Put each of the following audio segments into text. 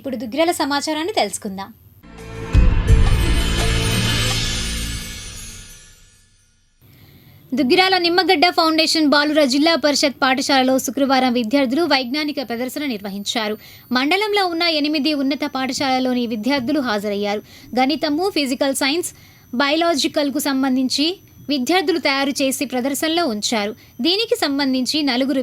ఇప్పుడు దుగ్గిరాల సమాచారాన్ని తెలుసుకుందాం. దుగ్గిరాల నిమ్మగడ్డ ఫౌండేషన్ బాలుర జిల్లా పరిషత్ పాఠశాలలో శుక్రవారం విద్యార్థులు వైజ్ఞానిక ప్రదర్శన నిర్వహించారు. మండలంలో ఉన్న ఎనిమిది ఉన్నత పాఠశాలలోని విద్యార్థులు హాజరయ్యారు. గణితము ఫిజికల్ సైన్స్ బయలాజికల్కు సంబంధించి విద్యార్థులు తయారు చేసి ప్రదర్శనలో ఉంచారు. దీనికి సంబంధించి నలుగురు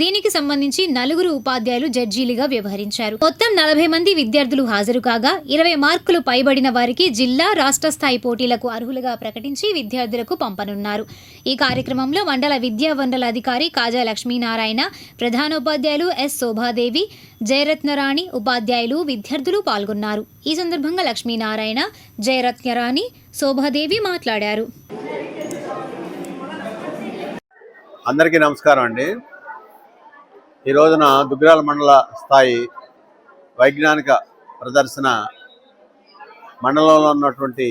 దీనికి సంబంధించి నలుగురు ఉపాధ్యాయులు జడ్జీలుగా వ్యవహరించారు. మొత్తం నలభై మంది విద్యార్థులు హాజరు కాగా ఇరవై మార్కులు పైబడిన వారికి జిల్లా రాష్ట్ర స్థాయి పోటీలకు అర్హులుగా ప్రకటించి విద్యార్థులకు పంపనున్నారు. ఈ కార్యక్రమంలో మండల విద్యా వనరుల అధికారి కాజా లక్ష్మీనారాయణ ప్రధానోపాధ్యాయులు ఎస్ శోభాదేవి జయరత్నరాణి ఉపాధ్యాయులు విద్యార్థులు పాల్గొన్నారు. ఈ సందర్భంగా లక్ష్మీనారాయణ జయరత్నరాణి శోభాదేవి మాట్లాడారు. అందరికీ నమస్కారం అండి. ఈ రోజున దుగ్గిరాల మండల స్థాయి వైజ్ఞానిక ప్రదర్శన మండలంలో ఉన్నటువంటి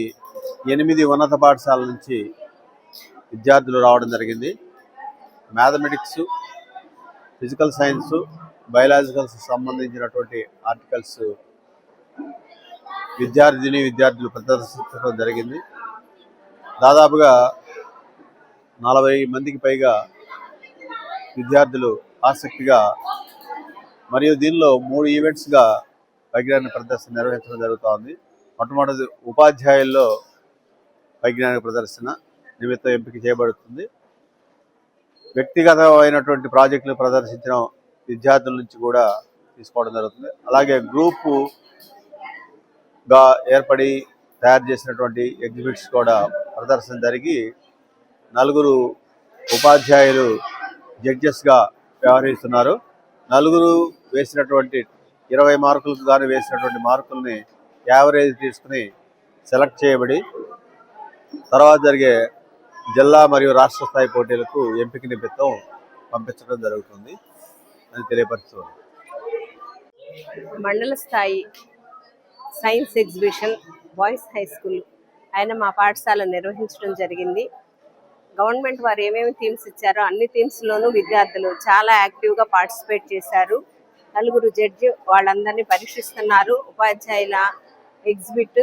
ఎనిమిది ఉన్నత పాఠశాల నుంచి విద్యార్థులు రావడం జరిగింది. మ్యాథమెటిక్స్ ఫిజికల్ సైన్స్ బయలాజికల్స్ సంబంధించినటువంటి ఆర్టికల్స్ విద్యార్థిని విద్యార్థులు ప్రదర్శించడం జరిగింది. దాదాపుగా నలభై మందికి పైగా విద్యార్థులు ఆసక్తిగా మరియు దీనిలో మూడు ఈవెంట్స్గా వైజ్ఞానిక ప్రదర్శన నిర్వహించడం జరుగుతోంది. మొట్టమొదటి ఉపాధ్యాయుల్లో వైజ్ఞానిక ప్రదర్శన నిమిత్తం ఎంపిక చేయబడుతుంది. వ్యక్తిగతమైనటువంటి ప్రాజెక్టులు ప్రదర్శించిన విద్యార్థుల నుంచి కూడా తీసుకోవడం జరుగుతుంది. అలాగే గ్రూపుగా ఏర్పడి తయారు చేసినటువంటి ఎగ్జిబిట్స్ కూడా ప్రదర్శన జరిగి నలుగురు ఉపాధ్యాయులు జడ్జెస్గా వ్యవహరిస్తున్నారు. నలుగురు వేసినటువంటి ఇరవై మార్కులకు గాను వేసినటువంటి మార్కుల్ని యావరేజ్ తీసుకుని సెలెక్ట్ చేయబడి తర్వాత జరిగే జిల్లా మరియు రాష్ట్ర స్థాయి పోటీలకు ఎంపిక నిమిత్తం పంపించడం జరుగుతుంది అని తెలియపరుస్తుంది. మండల స్థాయి science exhibition boys high school. ఆయన మా పాఠశాల నిర్వహించడం జరిగింది. గవర్నమెంట్ వారు ఏమేమి థీమ్స్ ఇచ్చారో అన్ని థీమ్స్లోనూ విద్యార్థులు చాలా యాక్టివ్గా పార్టిసిపేట్ చేశారు. నలుగురు జడ్జి వాళ్ళందరినీ పరీక్షిస్తున్నారు. ఉపాధ్యాయుల exhibit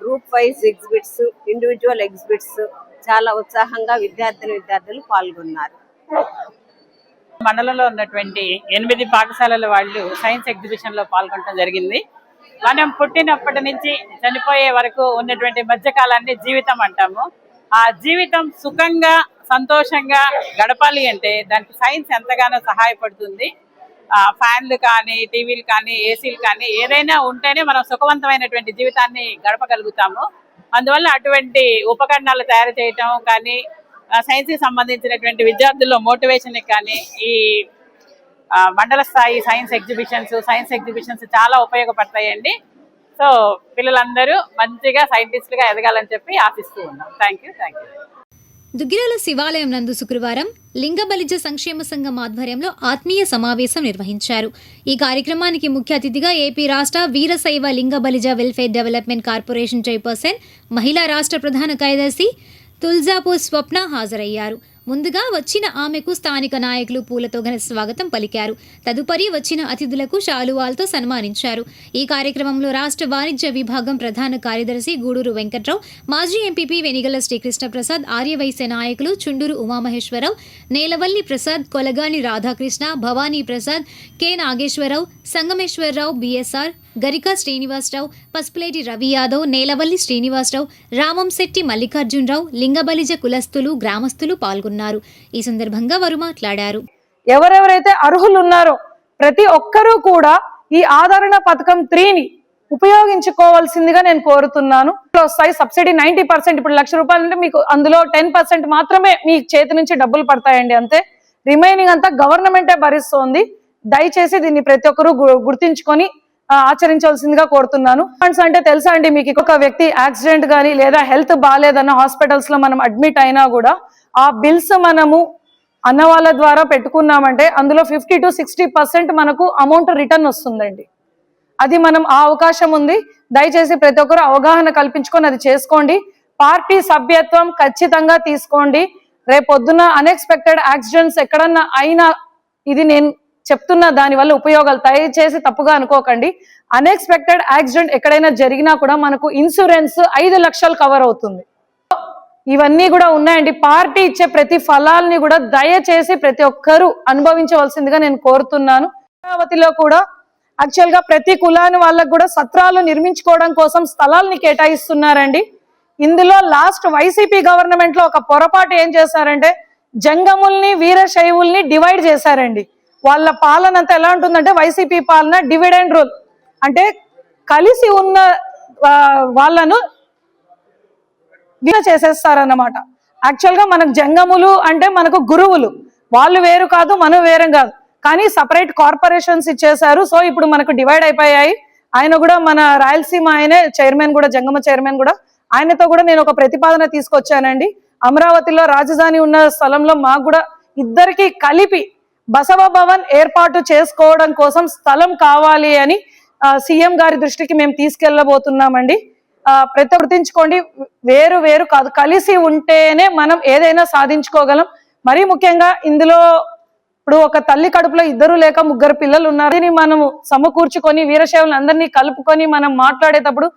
group wise exhibits individual exhibits చాలా ఉత్సాహంగా విద్యార్థిని విద్యార్థులు పాల్గొన్నారు. మండలంలో ఉన్నటువంటి ఎనిమిది పాఠశాలల వాళ్ళు సైన్స్ ఎగ్జిబిషన్లో పాల్గొనడం జరిగింది. మనం పుట్టినప్పటి నుంచి చనిపోయే వరకు ఉన్నటువంటి మధ్యకాలాన్ని జీవితం అంటాము. ఆ జీవితం సుఖంగా సంతోషంగా గడపాలి అంటే దానికి సైన్స్ ఎంతగానో సహాయపడుతుంది. ఫ్యాన్లు కానీ టీవీలు కానీ ఏసీలు కానీ ఏదైనా ఉంటేనే మనం సుఖవంతమైనటువంటి జీవితాన్ని గడపగలుగుతాము. అందువల్ల అటువంటి ఉపకరణాలు తయారు చేయటం కానీ సైన్స్కి సంబంధించినటువంటి విద్యార్థుల్లో మోటివేషన్ కానీ ఈ మండల స్థాయి సైన్స్ ఎగ్జిబిషన్స్ సైన్స్ ఎగ్జిబిషన్స్ చాలా ఉపయోగపడతాయండి. సో పిల్లలందరూ మంచిగా సైంటిస్టులుగా ఎదగాలని చెప్పి ఆశిస్తూ ఉన్నాం. Thank you thank you Duggirala శివాలయం నందు శుక్రవారం లింగబలిజ సంక్షేమ సంఘం ఆధ్వర్యంలో ఆత్మీయ సమావేశం నిర్వహించారు. ఈ కార్యక్రమానికి ముఖ్య అతిథిగా ఏపీ రాష్ట్ర Veerashaiva Lingabalija welfare development corporation chairperson మహిళా రాష్ట్ర ప్రధాన కార్యదర్శి తుల్జాపూర్ స్వప్న హాజరయ్యారు. ముందుగా వచ్చిన ఆమెకు స్థానిక నాయకులు పూలతో ఘన స్వాగతం పలికారు. తదుపరి వచ్చిన అతిథులకు శాలువాలతో సన్మానించారు. ఈ కార్యక్రమంలో రాష్ట్ర వాణిజ్య విభాగం ప్రధాన కార్యదర్శి గూడూరు వెంకట్రావు మాజీ ఎంపీపీ వెనిగల శ్రీకృష్ణ ప్రసాద్ ఆర్యవైశ్య నాయకులు చుండూరు ఉమామహేశ్వరరావు నేలవల్లి ప్రసాద్ కొలగాని రాధాకృష్ణ భవానీ ప్రసాద్ కె నాగేశ్వరరావు సంగమేశ్వరరావు బిఎస్ఆర్ గరికా శ్రీనివాసరావు పసుపులేటి రవి యాదవ్ నేలవల్లి శ్రీనివాసరావు రామంశెట్టి మల్లికార్జునరావు లింగబలిజ కులస్తులు గ్రామస్తులు పాల్గొన్నారు. ఈ సందర్భంగా వారు మాట్లాడారు. ఎవరెవరైతే అర్హులు ఉన్నారో ప్రతి ఒక్కరూ కూడా ఈ ఆదరణ పథకం త్రీని ఉపయోగించుకోవాల్సిందిగా నేను కోరుతున్నాను. వస్తాయి సబ్సిడీ నైన్టీ పర్సెంట్ ఇప్పుడు లక్ష రూపాయలు అంటే మీకు అందులో టెన్ పర్సెంట్ మాత్రమే మీ చేతి నుంచి డబ్బులు పడతాయండి అంతే. రిమైనింగ్ అంతా గవర్నమెంటే భరిస్తోంది. దయచేసి దీన్ని ప్రతి ఒక్కరూ గు- గుర్తించుకొని ఆచరించాల్సిందిగా ఆచరించవలసిందిగా కోరుతున్నాను. ఫండ్స్ అంటే తెలుసా అండి మీకు ఒక వ్యక్తి యాక్సిడెంట్ కానీ లేదా హెల్త్ బాగాలేదన్న హాస్పిటల్స్లో మనం అడ్మిట్ అయినా కూడా ఆ బిల్స్ మనము అన్న వాళ్ళ ద్వారా పెట్టుకున్నామంటే అందులో ఫిఫ్టీ టు సిక్స్టీ పర్సెంట్ మనకు అమౌంట్ రిటర్న్ వస్తుందండి. అది మనం ఆ అవకాశం ఉంది. దయచేసి ప్రతి ఒక్కరు అవగాహన కల్పించుకొని అది చేసుకోండి. పార్టీ సభ్యత్వం ఖచ్చితంగా తీసుకోండి. రేపొద్దున అన్ఎక్స్పెక్టెడ్ యాక్సిడెంట్స్ ఎక్కడన్నా అయినా ఇది నేను చెప్తున్న దాని వల్ల ఉపయోగాలు దయచేసి తప్పుగా అనుకోకండి. అన్ఎక్స్పెక్టెడ్ యాక్సిడెంట్ ఎక్కడైనా జరిగినా కూడా మనకు ఇన్సూరెన్స్ ఐదు లక్షలు కవర్ అవుతుంది. ఇవన్నీ కూడా ఉన్నాయండి. పార్టీ ఇచ్చే ప్రతి ఫలాల్ని కూడా దయచేసి ప్రతి ఒక్కరూ అనుభవించవలసిందిగా నేను కోరుతున్నాను. అమరావతిలో కూడా యాక్చువల్గా ప్రతి కులాని వాళ్ళకు కూడా సత్రాలు నిర్మించుకోవడం కోసం స్థలాల్ని కేటాయిస్తున్నారండి. ఇందులో లాస్ట్ వైసీపీ గవర్నమెంట్లో ఒక పొరపాటు ఏం చేశారంటే జంగముల్ని వీరశైవుల్ని డివైడ్ చేశారండి. వాళ్ళ పాలన అంతా ఎలా ఉంటుందంటే వైసీపీ పాలన డివిడెండ్ రూల్. అంటే కలిసి ఉన్న వాళ్ళను చేసేస్తారన్నమాట. యాక్చువల్గా మనకు జంగములు అంటే మనకు గురువులు. వాళ్ళు వేరు కాదు మనం వేరం కాదు. కానీ సపరేట్ కార్పొరేషన్స్ ఇచ్చేశారు. సో ఇప్పుడు మనకు డివైడ్ అయిపోయాయి. ఆయన కూడా మన రాయలసీమ ఆయనే చైర్మన్ కూడా జంగమ చైర్మన్ కూడా. ఆయనతో కూడా నేను ఒక ప్రతిపాదన తీసుకొచ్చానండి. అమరావతిలో రాజధాని ఉన్న స్థలంలో మాకు కూడా ఇద్దరికి కలిపి బసవ భవన్ ఏర్పాటు చేసుకోవడం కోసం స్థలం కావాలి అని సీఎం గారి దృష్టికి మేము తీసుకెళ్ళబోతున్నామండి. ప్రతి గుర్తించుకోండి వేరు వేరు కాదు కలిసి ఉంటేనే మనం ఏదైనా సాధించుకోగలం. మరీ ముఖ్యంగా ఇందులో ఇప్పుడు ఒక తల్లి కడుపులో ఇద్దరు లేక ముగ్గురు పిల్లలు ఉన్నారు. దీన్ని మనము సమకూర్చుకొని వీరశైవులను అందరినీ కలుపుకొని మనం మాట్లాడేటప్పుడు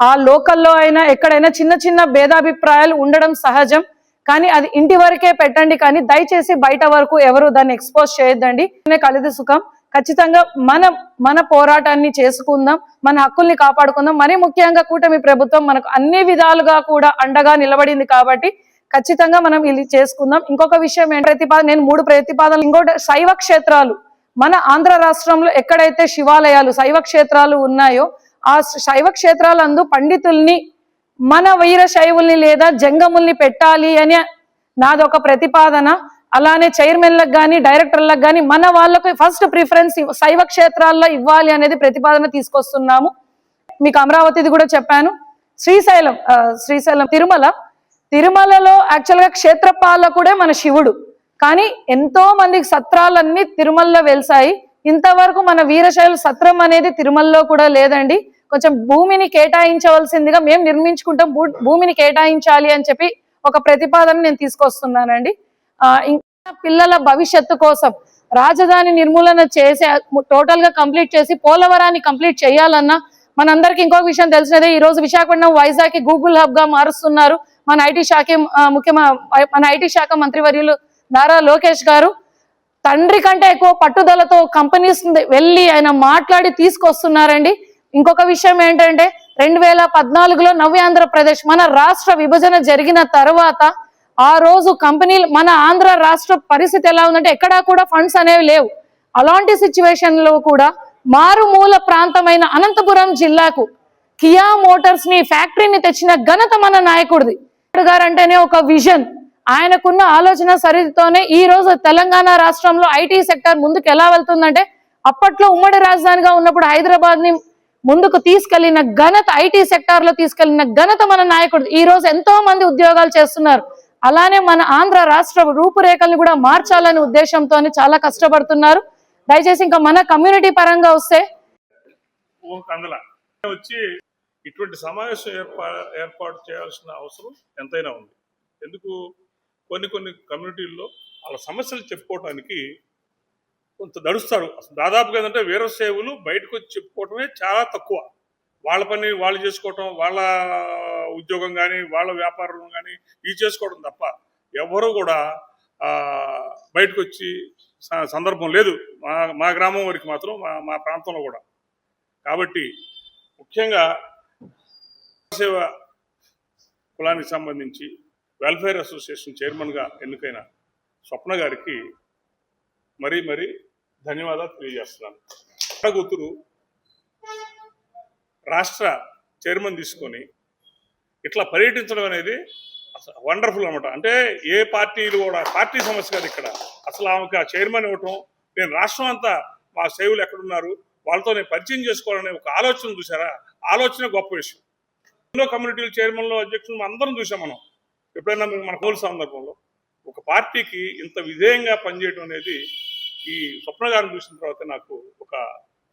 ఆ లోకల్లో అయినా ఎక్కడైనా చిన్న చిన్న భేదాభిప్రాయాలు ఉండడం సహజం. కానీ అది ఇంటి వరకే పెట్టండి కానీ దయచేసి బయట వరకు ఎవరు దాన్ని ఎక్స్పోజ్ చేయొద్దండి. కలిది సుఖం. ఖచ్చితంగా మనం మన పోరాటాన్ని చేసుకుందాం మన హక్కుల్ని కాపాడుకుందాం. మరీ ముఖ్యంగా కూటమి ప్రభుత్వం మనకు అన్ని విధాలుగా కూడా అండగా నిలబడింది కాబట్టి ఖచ్చితంగా మనం ఇది చేసుకుందాం. ఇంకొక విషయం ఏంటి ప్రతిపాదన నేను మూడు ప్రతిపాదనలు ఇంకోటి శైవ క్షేత్రాలు. మన ఆంధ్ర రాష్ట్రంలో ఎక్కడైతే శివాలయాలు శైవ క్షేత్రాలు ఉన్నాయో ఆ శైవ క్షేత్రాలందు పండితుల్ని మన వీర శైవుల్ని లేదా జంగముల్ని పెట్టాలి అని నాదొక ప్రతిపాదన. అలానే చైర్మన్లకు కానీ డైరెక్టర్లకు కానీ మన వాళ్ళకు ఫస్ట్ ప్రిఫరెన్స్ శైవ క్షేత్రాల్లో ఇవ్వాలి అనేది ప్రతిపాదన తీసుకొస్తున్నాము. మీకు అమరావతిది కూడా చెప్పాను. శ్రీశైలం శ్రీశైలం తిరుమల. తిరుమలలో యాక్చువల్గా క్షేత్రపాలకుడే మన శివుడు. కానీ ఎంతో మందికి సత్రాలన్నీ తిరుమలలో వెలిసాయి. ఇంతవరకు మన వీరశైల సత్రం అనేది తిరుమలలో కూడా లేదండి. కొంచెం భూమిని కేటాయించవలసిందిగా మేము నిర్మించుకుంటాం. భూమిని కేటాయించాలి అని చెప్పి ఒక ప్రతిపాదన నేను తీసుకొస్తున్నానండి. ఇంకా పిల్లల భవిష్యత్తు కోసం రాజధాని నిర్మూలన చేసే టోటల్గా కంప్లీట్ చేసి పోలవరాన్ని కంప్లీట్ చేయాలన్నా మనందరికి ఇంకో విషయం తెలిసినదే ఈ రోజు విశాఖపట్నం వైజాగ్ గూగుల్ హబ్గా మారుస్తున్నారు. మన ఐటీ శాఖ ముఖ్యమైన మన ఐటీ శాఖ మంత్రివర్యులు నారా లోకేష్ గారు. తండ్రి కంటే ఎక్కువ పట్టుదలతో కంపెనీస్ వెళ్ళి ఆయన మాట్లాడి తీసుకొస్తున్నారండి. ఇంకొక విషయం ఏంటంటే రెండు వేల పద్నాలుగులో నవ్య ఆంధ్రప్రదేశ్ మన రాష్ట్ర విభజన జరిగిన తర్వాత ఆ రోజు కంపెనీలు మన ఆంధ్ర రాష్ట్ర పరిస్థితి ఎలా ఉందంటే ఎక్కడా కూడా ఫండ్స్ అనేవి లేవు. అలాంటి సిచ్యువేషన్లో కూడా మారుమూల ప్రాంతమైన అనంతపురం జిల్లాకు కియా మోటార్స్ని ఫ్యాక్టరీని తెచ్చిన ఘనత మన నాయకుడిది. గారు అంటేనే ఒక విజన్. ఆయనకున్న ఆలోచన సరిధితోనే ఈ రోజు తెలంగాణ రాష్ట్రంలో ఐటీ సెక్టర్ ముందుకు ఎలా వెళ్తుందంటే అప్పట్లో ఉమ్మడి రాజధానిగా ఉన్నప్పుడు హైదరాబాద్ని ముందుకు తీసుకెళ్ళిన ఘనత ఐటీ సెక్టార్లో తీసుకెళ్ళిన ఘనత మన నాయకుడు. ఈ రోజు ఎంతో మంది ఉద్యోగాలు చేస్తున్నారు. అలానే మన ఆంధ్ర రాష్ట్ర రూపురేఖల్ని కూడా మార్చాలనే ఉద్దేశంతో చాలా కష్టపడుతున్నారు. దయచేసి ఇంకా మన కమ్యూనిటీ పరంగా వస్తే వచ్చి ఇటువంటి సమావేశం ఏర్పా ఏర్పాటు చేయాల్సిన అవసరం ఎంతైనా ఉంది. ఎందుకు? కొన్ని కొన్ని కమ్యూనిటీల్లో వాళ్ళ సమస్యలు చెప్పుకోవడానికి కొంత నడుస్తారు. అసలు దాదాపుగా ఏంటంటే వీరసేవులు బయటకు వచ్చి చెప్పుకోవటమే చాలా తక్కువ. వాళ్ళ పని వాళ్ళు చేసుకోవటం వాళ్ళ ఉద్యోగం కానీ వాళ్ళ వ్యాపారం కానీ ఇది చేసుకోవడం తప్ప ఎవరు కూడా బయటకు వచ్చి సందర్భం లేదు. మా మా గ్రామం వరకు మాత్రం మా మా ప్రాంతంలో కూడా. కాబట్టి ముఖ్యంగా సేవ కులానికి సంబంధించి వెల్ఫేర్ అసోసియేషన్ చైర్మన్గా ఎన్నికైన స్వప్న గారికి మరీ మరీ ధన్యవాదాలు తెలియజేస్తున్నాను. నా కూతురు రాష్ట్ర చైర్మన్ తీసుకొని ఇట్లా పర్యటించడం అనేది అసలు వండర్ఫుల్ అనమాట అంటే ఏ పార్టీలు కూడా పార్టీ సమస్య కాదు ఇక్కడ. అసలు ఆమెకు ఆ చైర్మన్ ఇవ్వటం నేను రాష్ట్రం అంతా మా సేవలు ఎక్కడున్నారు వాళ్ళతో నేను పరిచయం చేసుకోవాలనే ఒక ఆలోచన చూసారా ఆలోచన గొప్ప విషయం. ఎన్నో కమ్యూనిటీల చైర్మన్లు అధ్యక్షులు అందరం చూసాం మనం. ఎప్పుడైనా మన కోల్ సందర్భంలో ఒక పార్టీకి ఇంత విధేయంగా పనిచేయడం అనేది ఈ స్వప్న గారిని చూసిన తర్వాత నాకు ఒక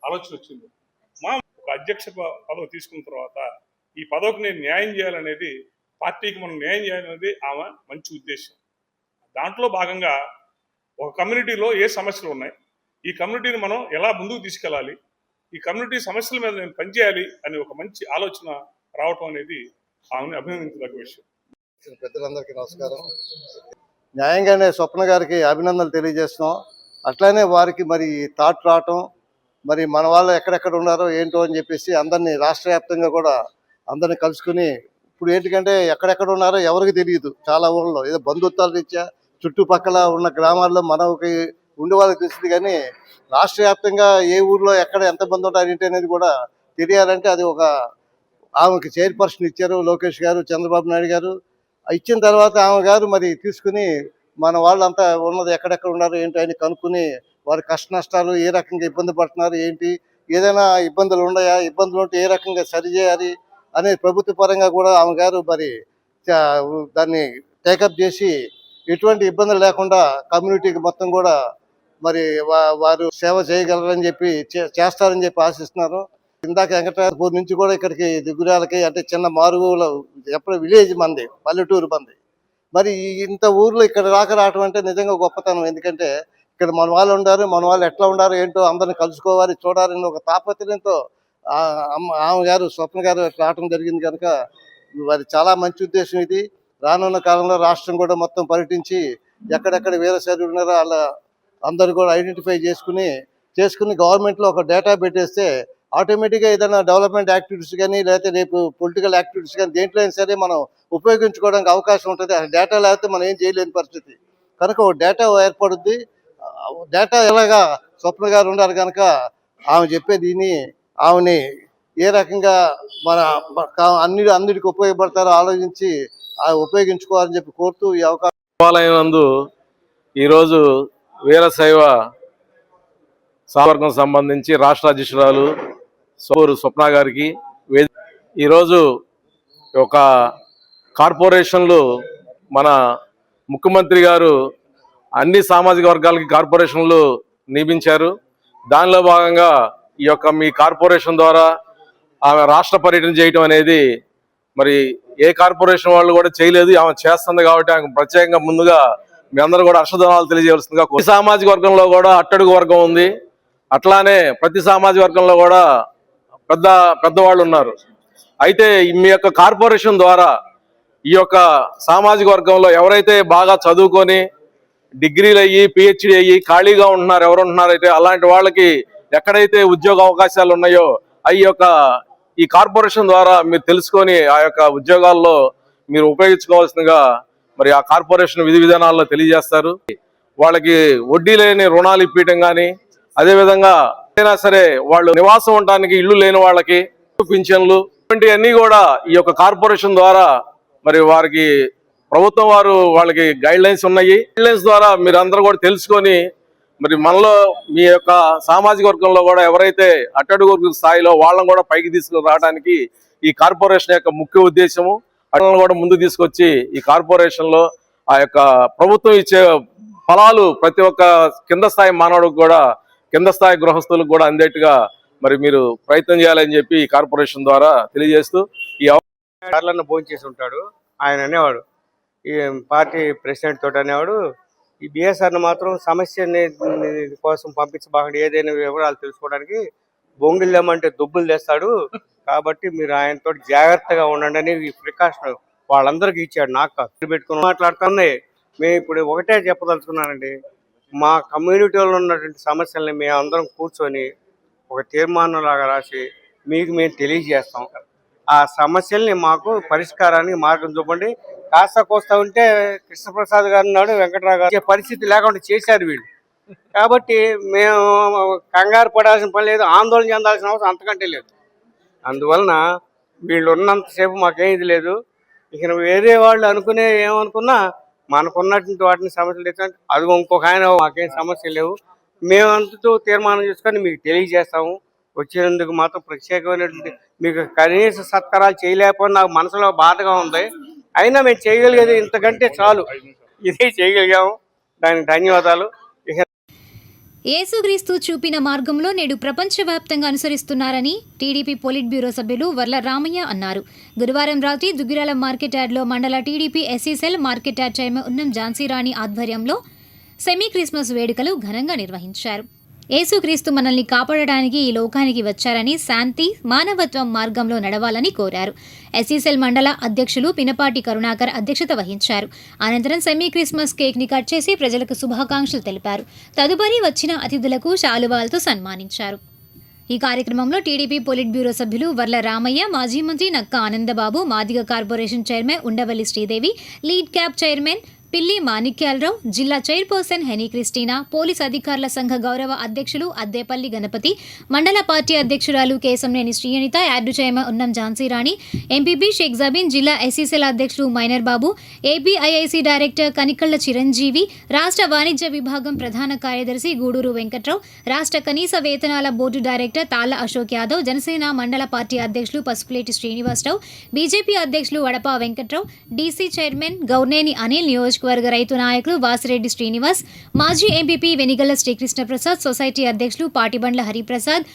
ఆలోచన వచ్చింది. మా ఒక అధ్యక్ష పదవి తీసుకున్న తర్వాత ఈ పదవికి నేను న్యాయం చేయాలనేది పార్టీకి మనం న్యాయం చేయాలనేది ఆమె మంచి ఉద్దేశం. దాంట్లో భాగంగా ఒక కమ్యూనిటీలో ఏ సమస్యలు ఉన్నాయి ఈ కమ్యూనిటీని మనం ఎలా ముందుకు తీసుకెళ్ళాలి ఈ కమ్యూనిటీ సమస్యల మీద నేను పనిచేయాలి అనే ఒక మంచి ఆలోచన రావటం అనేది ఆమెను అభినందించదగ్గ విషయం. పెద్దలందరికీ నమస్కారం. న్యాయంగానే స్వప్న గారికి అభినందనలు తెలియజేస్తున్నాం. అట్లానే వారికి మరి థాట్ రావటం మరి మన వాళ్ళు ఎక్కడెక్కడ ఉన్నారో ఏంటో అని చెప్పేసి అందరినీ రాష్ట్ర వ్యాప్తంగా కూడా అందరిని కలుసుకుని ఇప్పుడు ఏంటంటే ఎక్కడెక్కడ ఉన్నారో ఎవరికి తెలియదు చాలా ఊళ్ళో ఏదో బంధుత్వాల రీత్యా చుట్టుపక్కల ఉన్న గ్రామాల్లో మనకి ఉండే వాళ్ళకి తెలిసింది కానీ రాష్ట్ర వ్యాప్తంగా ఏ ఊర్లో ఎక్కడ ఎంతమంది ఉంటారు ఏంటి అనేది కూడా తెలియాలంటే అది ఒక ఆమెకి చైర్పర్సన్ ఇచ్చారు లోకేష్ గారు చంద్రబాబు నాయుడు గారు. ఇచ్చిన తర్వాత ఆమె గారు మరి తీసుకుని మన వాళ్ళంతా ఉన్నది ఎక్కడెక్కడ ఉన్నారు ఏంటి అని కనుక్కుని వారి కష్ట నష్టాలు ఏ రకంగా ఇబ్బంది పడుతున్నారు ఏంటి ఏదైనా ఇబ్బందులు ఉన్నాయా ఇబ్బందులు ఉంటే ఏ రకంగా సరిచేయాలి అనే ప్రభుత్వ పరంగా కూడా ఆమె గారు మరి దాన్ని టేకప్ చేసి ఎటువంటి ఇబ్బందులు లేకుండా కమ్యూనిటీకి మొత్తం కూడా మరి వారు సేవ చేయగలరని చెప్పి చేస్తారని చెప్పి ఆశిస్తున్నారు. ఇందాక వెంకటరాజపూర్ నుంచి కూడా ఇక్కడికి దిగురాలకి అంటే చిన్న మారుమూల ఎప్పుడు విలేజ్ మంది పల్లెటూరు మంది. మరి ఇంత ఊర్లో ఇక్కడ రాక రావటం అంటే నిజంగా గొప్పతనం. ఎందుకంటే ఇక్కడ మన వాళ్ళు ఉండారు మన వాళ్ళు ఎట్లా ఉండారు ఏంటో అందరిని కలుసుకోవాలి చూడాలని ఒక తాపత్రయంతో అమ్మ ఆమె గారు స్వప్న గారు రావటం జరిగింది కనుక అది చాలా మంచి ఉద్దేశం ఇది. రానున్న కాలంలో రాష్ట్రం కూడా మొత్తం పర్యటించి ఎక్కడెక్కడ వీర శైలులు ఉన్నారో వాళ్ళ అందరు కూడా ఐడెంటిఫై చేసుకుని చేసుకుని గవర్నమెంట్లో ఒక డేటా పెట్టేస్తే ఆటోమేటిక్గా ఏదైనా డెవలప్మెంట్ యాక్టివిటీస్ కానీ లేకపోతే రేపు పొలిటికల్ యాక్టివిటీస్ కానీ దేంట్లో అయినా సరే మనం ఉపయోగించుకోవడానికి అవకాశం ఉంటుంది. ఆ డేటా లేకపోతే మనం ఏం చేయలేని పరిస్థితి. కనుక ఒక డేటా ఏర్పడుద్ది. డేటా ఎలాగా స్వప్న గారు ఉన్నారు కనుక ఆమె చెప్పేది విని ఆమెని ఏ రకంగా మన అన్ని అన్నిటికి ఉపయోగపడతారో ఆలోచించి ఆ ఉపయోగించుకోవాలని చెప్పి కోరుతూ ఈ అవకాశం దేవాలయం నందు ఈరోజు వీరశైవ సావర్గం సంబంధించి రాష్ట్ర అధ్యక్షురాలు సోరు స్వప్న గారికి ఈరోజు ఒక కార్పొరేషన్లు మన ముఖ్యమంత్రి గారు అన్ని సామాజిక వర్గాలకి కార్పొరేషన్లు నియమించారు. దానిలో భాగంగా ఈ యొక్క మీ కార్పొరేషన్ ద్వారా ఆమె రాష్ట్ర పర్యటన చేయటం అనేది మరి ఏ కార్పొరేషన్ వాళ్ళు కూడా చేయలేదు ఆమె చేస్తుంది కాబట్టి ఆమె ప్రత్యేకంగా ముందుగా మీ అందరూ కూడా హర్షధనాలు తెలియజేయాల్సిందిగా సామాజిక వర్గంలో కూడా అట్టడుగు వర్గం ఉంది. అట్లానే ప్రతి సామాజిక వర్గంలో కూడా పెద్ద పెద్దవాళ్ళు ఉన్నారు. అయితే మీ యొక్క కార్పొరేషన్ ద్వారా ఈ యొక్క సామాజిక వర్గంలో ఎవరైతే బాగా చదువుకొని డిగ్రీలు అయ్యి పిహెచ్డి అయ్యి ఖాళీగా ఉంటున్నారు ఎవరు ఉంటున్నారు అయితే అలాంటి వాళ్ళకి ఎక్కడైతే ఉద్యోగ అవకాశాలు ఉన్నాయో ఈ యొక్క ఈ కార్పొరేషన్ ద్వారా మీరు తెలుసుకొని ఆ యొక్క ఉద్యోగాల్లో మీరు ఉపయోగించుకోవాల్సిందిగా మరి ఆ కార్పొరేషన్ విధి విధానాల్లో తెలియజేస్తారు. వాళ్ళకి వడ్డీ లేని రుణాలు ఇప్పించడం కానీ అదేవిధంగా అయినా సరే వాళ్ళు నివాసం ఉండడానికి ఇల్లు లేని వాళ్ళకి పింఛన్లు ఇటువంటివన్నీ కూడా ఈ యొక్క కార్పొరేషన్ ద్వారా మరి వారికి ప్రభుత్వం వారు వాళ్ళకి గైడ్ లైన్స్ ఉన్నాయి. గైడ్ లైన్స్ ద్వారా మీరు అందరూ కూడా తెలుసుకొని మరి మనలో మీ యొక్క సామాజిక వర్గంలో కూడా ఎవరైతే అట్టడుగు వర్గ స్థాయిలో వాళ్ళని కూడా పైకి తీసుకుని రావడానికి ఈ కార్పొరేషన్ యొక్క ముఖ్య ఉద్దేశము అట్లను కూడా ముందు తీసుకొచ్చి ఈ కార్పొరేషన్లో ఆ యొక్క ప్రభుత్వం ఇచ్చే ఫలాలు ప్రతి ఒక్క కింద స్థాయి మానవుడికి కూడా కింద స్థాయి గృహస్థులకు కూడా అందేట్టుగా మరి మీరు ప్రయత్నం చేయాలని చెప్పి కార్పొరేషన్ ద్వారా తెలియజేస్తూ ఈ సార్లన్న భోజనం చేసి ఉంటాడు. ఆయన అనేవాడు. ఈ పార్టీ ప్రెసిడెంట్ తోటి అనేవాడు. ఈ బిఎస్ఆర్ని మాత్రం సమస్యని కోసం పంపించబాకండి. ఏదైనా వివరాలు తెలుసుకోవడానికి బొంగులు దుబ్బులు తెస్తాడు కాబట్టి మీరు ఆయనతో జాగ్రత్తగా ఉండండి అని ఈ ప్రికాషన్ వాళ్ళందరికీ ఇచ్చాడు. నాకు పెట్టుకుని మాట్లాడుతున్నాయి. మేము ఇప్పుడు ఒకటే చెప్పదలుచుకున్నానండి. మా కమ్యూనిటీలో ఉన్నటువంటి సమస్యల్ని మేము అందరం కూర్చొని ఒక తీర్మానంలాగా రాసి మీకు మేము తెలియజేస్తాం. ఆ సమస్యల్ని మాకు పరిష్కారానికి మార్గం చూపండి. కాస్త కోస్తా ఉంటే కృష్ణప్రసాద్ గారు ఉన్నాడు వెంకటరావు గారు పరిస్థితి లేకుండా చేశారు వీళ్ళు. కాబట్టి మేము కంగారు పడాల్సిన పని లేదు ఆందోళన చెందాల్సిన అవసరం అంతకంటే లేదు. అందువలన వీళ్ళు ఉన్నంతసేపు మాకేం ఇది లేదు. ఇక వేరే వాళ్ళు అనుకునే ఏమనుకున్నా మనకున్నటువంటి వాటిని సమస్యలు తెచ్చంటే అది ఇంకొక ఆయన మాకేం సమస్యలు లేవు. మేమంతతో తీర్మానం చేసుకొని మీకు తెలియజేస్తాము. వచ్చినందుకు మాత్రం ప్రత్యేకమైనటువంటి మీకు కనీస సత్కారాలు చేయలేకపోయినా నాకు మనసులో బాధగా ఉంది. అయినా మేము చేయగలిగేది ఇంతకంటే చాలు. ఇదే చేయగలిగాము. దానికి ధన్యవాదాలు. యేసుక్రీస్తు చూపిన మార్గంలో నేడు ప్రపంచవ్యాప్తంగా అనుసరిస్తున్నారని టీడీపీ పోలిట్ బ్యూరో సభ్యులు వర్ల రామయ్య అన్నారు. గురువారం రాత్రి దుగ్గిరాల మార్కెట్ యార్డ్లో మండల TDP SC cell market yard chairman Unnam Jhansi Rani ఆధ్వర్యంలో సెమీ క్రిస్మస్ వేడుకలు ఘనంగా నిర్వహించారు. యేసుక్రీస్తు మనల్ని కాపాడడానికి ఈ లోకానికి వచ్చారని శాంతి మానవత్వం మార్గంలో నడవాలని కోరారు. ఎస్ఈసెల్ మండల అధ్యక్షులు పినపాటి కరుణాకర్ అధ్యక్షత వహించారు. అనంతరం సెమీ క్రిస్మస్ కేక్ని కట్ చేసి ప్రజలకు శుభాకాంక్షలు తెలిపారు. తదుపరి వచ్చిన అతిథులకు శాలువాలతో సన్మానించారు. ఈ కార్యక్రమంలో టీడీపీ పొలిట్ బ్యూరో సభ్యులు వర్ల రామయ్య మాజీ మంత్రి Nakka Anandbabu Madiga corporation chairman Undavalli Sridevi Lidcap chairman Pilli Manikyalarao జిల్లా చైర్పర్సన్ హెనీ క్రిస్టీనా పోలీస్ అధికారుల సంఘ గౌరవ అధ్యక్షులు అద్దేపల్లి గణపతి మండల పార్టీ అధ్యక్షురాలు Kesamneni శ్రీయనిత yard chairman Unnam Jhansi Rani MPB Sheikh Jabeen జిల్లా ఎస్సీసీల అధ్యక్షులు మైనర్ బాబు ఏపీఐఐసి డైరెక్టర్ కనికళ్ళ చిరంజీవి రాష్ట్ర వాణిజ్య విభాగం ప్రధాన కార్యదర్శి గూడూరు వెంకట్రావు రాష్ట్ర కనీస వేతనాల బోర్డు డైరెక్టర్ తాళ్ళ అశోక్ యాదవ్ జనసేన మండల పార్టీ అధ్యక్షులు పసుపులేటి శ్రీనివాసరావు బీజేపీ అధ్యక్షులు వడపా వెంకట్రావు డీసీ చైర్మన్ గౌర్నేని అనిల్ నియోజకవర్గ రైతు నాయకులు వాసిరెడ్డి శ్రీనివాస్ మాజీ ఎంపీపీ వెనిగల్ల శ్రీకృష్ణప్రసాద్ సొసైటీ అధ్యక్షులు పాటిబండ్ల హరిప్రసాద్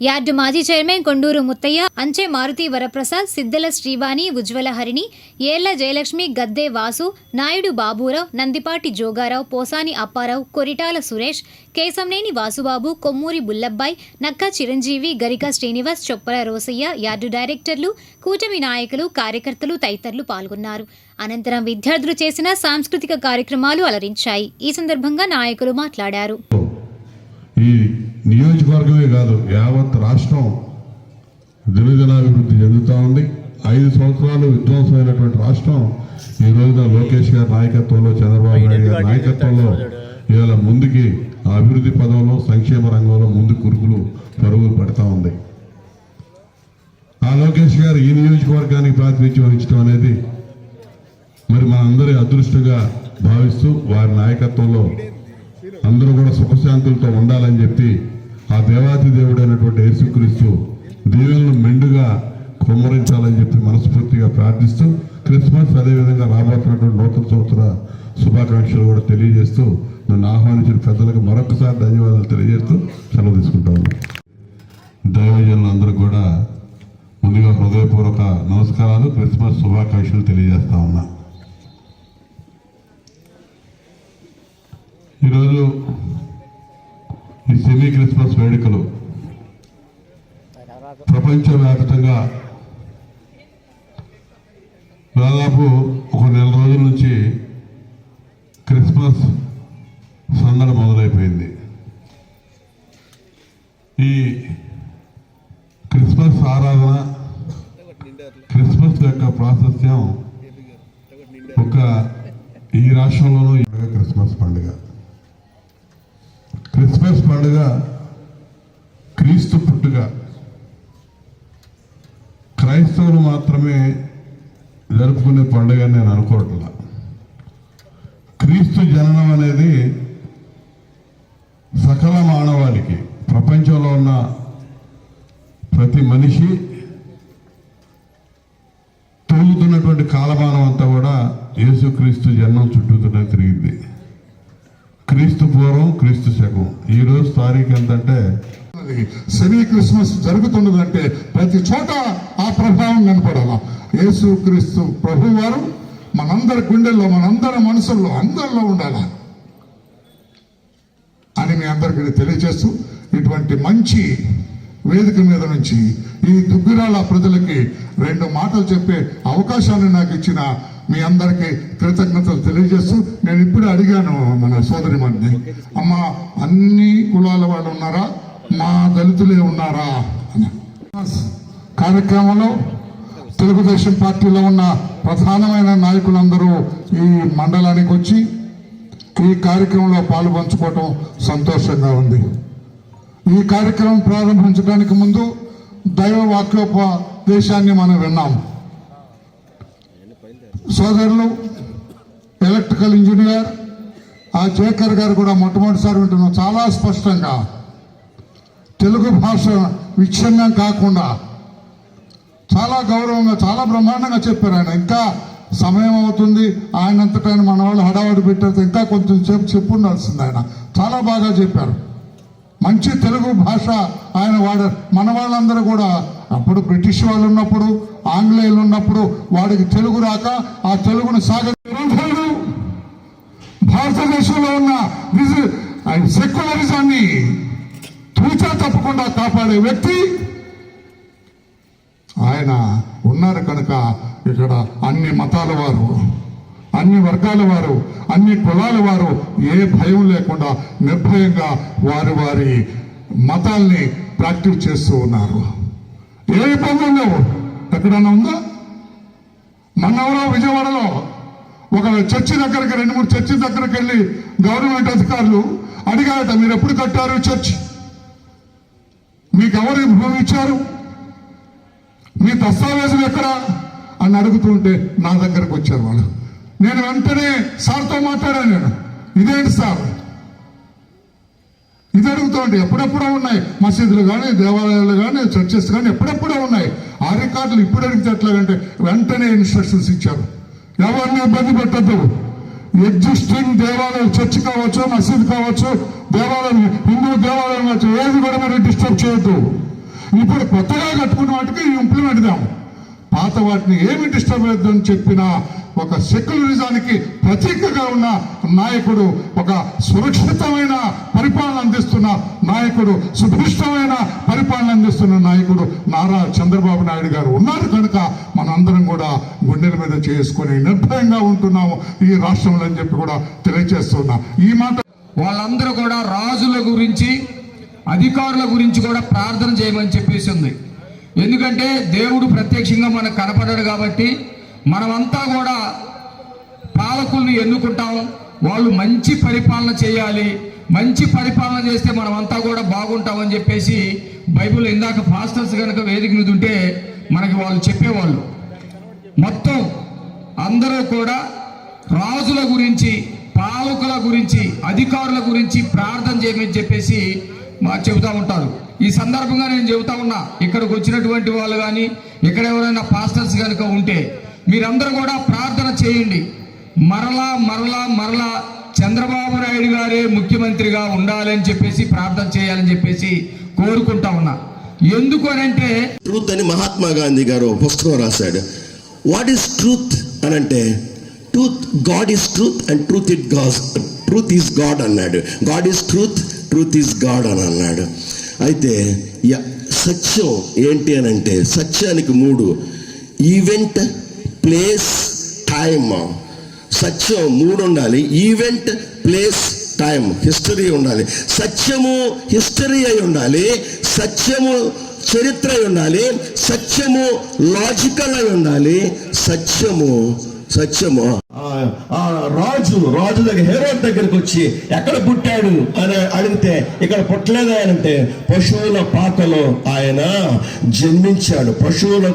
యార్డు మాజీ చైర్మన్ కొండూరు ముత్తయ్య అంచె మారుతి వరప్రసాద్ సిద్దెల శ్రీవాణి ఉజ్వల హరిణి ఏళ్ళ జయలక్ష్మి గద్దే వాసు నాయుడు బాబురావు నందిపాటి జోగారావు పోసాని అప్పారావు కొరిటాల సురేష్ కేశంనేని వాసుబాబు కొమ్మూరి బుల్లబ్బాయి నక్క చిరంజీవి గరిక శ్రీనివాస్ చొప్పల రోసయ్య యార్డు డైరెక్టర్లు కూటమి నాయకులు కార్యకర్తలు తదితరులు పాల్గొన్నారు. అనంతరం విద్యార్థులు చేసిన సాంస్కృతిక కార్యక్రమాలు అలరించాయి. ఈ సందర్భంగా నాయకులు మాట్లాడారు. ఈ నియోజకవర్గమే కాదు యావత్ రాష్ట్రం దినదినాభివృద్ధి చెందుతూ ఉంది. ఐదు సంవత్సరాలు విధ్వంసమైనటువంటి రాష్ట్రం. ఈ రోజున లోకేష్ గారి నాయకత్వంలో చంద్రబాబు నాయుడు గారి నాయకత్వంలో ఇవాళ ముందుకి అభివృద్ధి పదంలో సంక్షేమ రంగంలో ముందు కురుకులు పరుగులు పెడతా ఉంది. ఆ లోకేష్ గారు ఈ నియోజకవర్గానికి ప్రాతినిధ్యం వహించడం అనేది మరి మనందరి అదృష్టంగా భావిస్తూ వారి నాయకత్వంలో అందరూ కూడా సుఖశాంతులతో ఉండాలని చెప్పి ఆ దేవాది దేవుడైనటువంటి యేసుక్రీస్తు దీవెనలు మెండుగా కుమ్మరించాలని చెప్పి మనస్ఫూర్తిగా ప్రార్థిస్తూ క్రిస్మస్ అదేవిధంగా రాబోతున్నటువంటి నూతన సంవత్సర శుభాకాంక్షలు కూడా తెలియజేస్తూ నన్ను ఆహ్వానించిన పెద్దలకు మరొకసారి ధన్యవాదాలు తెలియజేస్తూ సెలవు తీసుకుంటాము ఉన్నాను. దైవజనులందరూ కూడా ముందుగా హృదయపూర్వక నమస్కారాలు క్రిస్మస్ శుభాకాంక్షలు తెలియజేస్తా ఉన్నా. ఈరోజు ఈ సెమీ క్రిస్మస్ వేడుకలు ప్రపంచవ్యాప్తంగా దాదాపు ఒక నెల రోజుల నుంచి క్రిస్మస్ సందడి మొదలైపోయింది. ఈ క్రిస్మస్ ఆరాధన క్రిస్మస్ యొక్క ప్రాశస్త్యం ఒక ఈ రాష్ట్రంలోనూ ఈ క్రిస్మస్ పండుగ. క్రిస్మస్ పండుగ క్రీస్తు పుట్టుక క్రైస్తవులు మాత్రమే జరుపుకునే పండుగ నేను అనుకోవట్లా. క్రీస్తు జననం అనేది సకల మానవాళికి ప్రపంచంలో ఉన్న ప్రతి మనిషి తోలుతున్నటువంటి కాలమానం అంతా కూడా యేసుక్రీస్తు జన్మం చుట్టూతోనే తిరిగింది. క్రీస్తు పూర్వం క్రీస్తు శకం. ఈ రోజు తారీఖు ఎంతంటే? సెమీ క్రిస్మస్ జరుగుతున్నదంటే ప్రతి చోట ఆ ప్రభావం కనపడాల? యేసు క్రీస్తు ప్రభు వారు మనందరి గుండెల్లో మనందరి మనసుల్లో అందరిలో ఉండాల? అని మీ అందరికీ తెలియజేస్తూ ఇటువంటి మంచి వేదిక మీద నుంచి ఈ దుగ్గురాల ప్రజలకి రెండు మాటలు చెప్పే అవకాశాన్ని నాకు ఇచ్చిన మీ అందరికీ కృతజ్ఞతలు తెలియజేస్తూ నేను ఇప్పుడు అడిగాను మన సోదరి మంది అమ్మ అన్ని కులాల వాళ్ళు ఉన్నారా? మా దళితులే ఉన్నారా? అని. కార్యక్రమంలో తెలుగుదేశం పార్టీలో ఉన్న ప్రధానమైన నాయకులందరూ ఈ మండలానికి వచ్చి ఈ కార్యక్రమంలో పాలు పంచుకోవటం సంతోషంగా ఉంది. ఈ కార్యక్రమం ప్రారంభించడానికి ముందు దైవ వాక్యోపదేశాన్ని మనం విన్నాం. సోదరులు ఎలక్ట్రికల్ ఇంజనీర్ ఆ జేకర్ గారు కూడా మొట్టమొదటిసారి వింటున్నాం. చాలా స్పష్టంగా. తెలుగు భాష విచ్ఛిన్నం కాకుండా చాలా గౌరవంగా చాలా బ్రహ్మాండంగా చెప్పారు ఆయన. ఇంకా సమయం అవుతుంది. ఆయనంతటా ఆయన మన వాళ్ళు హడావడి పెట్టారు. ఇంకా కొంచెం సేపు చెప్పు ఉండాల్సింది ఆయన. చాలా బాగా చెప్పారు. మంచి తెలుగు భాష ఆయన వాడారు మన వాళ్ళందరూ కూడా. అప్పుడు బ్రిటిష్ వాళ్ళు ఉన్నప్పుడు ఆంగ్లేయులు ఉన్నప్పుడు వాడికి తెలుగు రాక ఆ తెలుగును సాగ భారతదేశంలో ఉన్న సెక్యులరిజాన్ని తూచా తప్పకుండా కాపాడే వ్యక్తి ఆయన ఉన్నారు కనుక ఇక్కడ అన్ని మతాల వారు. అన్ని వర్గాల వారు అన్ని కులాల వారు ఏ భయం లేకుండా నిర్భయంగా వారి వారి మతాల్ని ప్రాక్టీస్ చేస్తూ ఉన్నారు. ఏ ఇబ్బందులు లేవు. ఎక్కడన్నా ఉందా? మన్నవరం విజయవాడలో ఒక చర్చి దగ్గరికి రెండు మూడు చర్చి దగ్గరికి వెళ్ళి గవర్నమెంట్ అధికారులు అడిగారట మీరు ఎప్పుడు కట్టారు చర్చ్? మీకు ఎవరు భూమి ఇచ్చారు? మీ దస్తావేజులు ఎక్కడ? అని అడుగుతుంటే నా దగ్గరకు వచ్చారు వాళ్ళు. నేను వెంటనే సార్తో మాట్లాడాను నేను. ఇదేంటి సార్? ఇది అడుగుతోంది. ఎప్పుడెప్పుడో ఉన్నాయి. మసీదులు కానీ దేవాలయాలు కానీ చర్చెస్ కానీ ఎప్పుడెప్పుడో ఉన్నాయి. ఆ రికార్డులు ఇప్పుడు అడిగితే ఎట్లాగంటే వెంటనే ఇన్స్ట్రక్షన్స్ ఇచ్చారు. ఎవరిని ఇబ్బంది పెట్టద్దు. ఎగ్జిస్టింగ్ దేవాలయం చర్చ్ కావచ్చు మసీద్ కావచ్చు దేవాలయం హిందూ దేవాలయం కావచ్చు ఏది కూడా మీరు డిస్టర్బ్ చేయొద్దు. ఇప్పుడు కొత్తగా కట్టుకున్న వాటికి ఇంప్లిమెంట్ దాం పాత వాటిని ఏమి డిస్టర్బ్ అని చెప్పిన ఒక సెక్యులరిజానికి ప్రతీకగా ఉన్న నాయకుడు ఒక సురక్షితమైన పరిపాలన అందిస్తున్న నాయకుడు సుభిష్టమైన పరిపాలన అందిస్తున్న నాయకుడు నారా చంద్రబాబు నాయుడు గారు ఉన్నారు కనుక మనందరం కూడా గుండెల మీద చేసుకొని నిర్భయంగా ఉంటున్నాము ఈ రాష్ట్రంలో అని చెప్పి కూడా తెలియజేస్తున్నా ఈ మాట వాళ్ళందరూ కూడా రాజుల గురించి అధికారుల గురించి కూడా ప్రార్థన చేయమని చెప్పేసి ఉంది. ఎందుకంటే దేవుడు ప్రత్యక్షంగా మనకు కనపడడు కాబట్టి మనమంతా కూడా పాలకుల్ని ఎన్నుకుంటాం. వాళ్ళు మంచి పరిపాలన చేయాలి. మంచి పరిపాలన చేస్తే మనమంతా కూడా బాగుంటామని చెప్పేసి బైబిల్ ఇందాక ఫాస్టర్స్ కనుక వేదిక మీద ఉంటే మనకి వాళ్ళు చెప్పేవాళ్ళు. మొత్తం అందరూ కూడా రాజుల గురించి పాలకుల గురించి అధికారుల గురించి ప్రార్థన చేయమని చెప్పేసి మా చెబుతూ ఉంటారు. ఈ సందర్భంగా నేను చెబుతా ఉన్నా ఇక్కడికి వచ్చినటువంటి వాళ్ళు కానీ ఇక్కడ ఎవరైనా పాస్టర్స్ కనుక ఉంటే మీరందరూ కూడా ప్రార్థన చేయండి. మరలా మరలా మరలా చంద్రబాబు నాయుడు గారే ముఖ్యమంత్రిగా ఉండాలని చెప్పేసి ప్రార్థన చేయాలని చెప్పేసి కోరుకుంటా ఉన్నా. ఎందుకు అనంటే ట్రూత్ అని మహాత్మా గాంధీ గారు పుస్తకం రాశాడు. వాట్ ఈస్ ట్రూత్ అని అంటే truth God is truth and truth it God truth is God అన్నాడు. God is truth truth is God అని అన్నాడు. అయితే య- సత్యం ఏంటి అని అంటే సత్యానికి మూడు. Event place time. సత్యం మూడు ఉండాలి. ఈవెంట్ ప్లేస్ టైం హిస్టరీ ఉండాలి. సత్యము హిస్టరీ అయి ఉండాలి. సత్యము చరిత్ర అయి ఉండాలి. సత్యము లాజికల్ అయి ఉండాలి. సత్యము సత్యము? ఆ రాజు రాజు దగ్గర హేరోడ్ దగ్గరికి వచ్చి ఎక్కడ పుట్టాడు అని అడిగితే ఇక్కడ పుట్టలేదు ఆయన అంటే పశువుల పాకలో ఆయన జన్మించాడు. పశువుల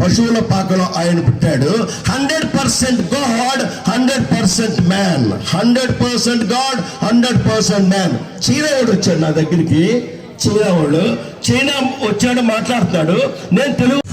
పశువుల పాకలో ఆయన పుట్టాడు. Hundred percent God hundred percent man. Hundred percent God hundred percent man. చీరవాడు వచ్చాడు నా దగ్గరికి. చీరవాడు చైనా వచ్చాడు మాట్లాడుతున్నాడు. నేను తెలుగు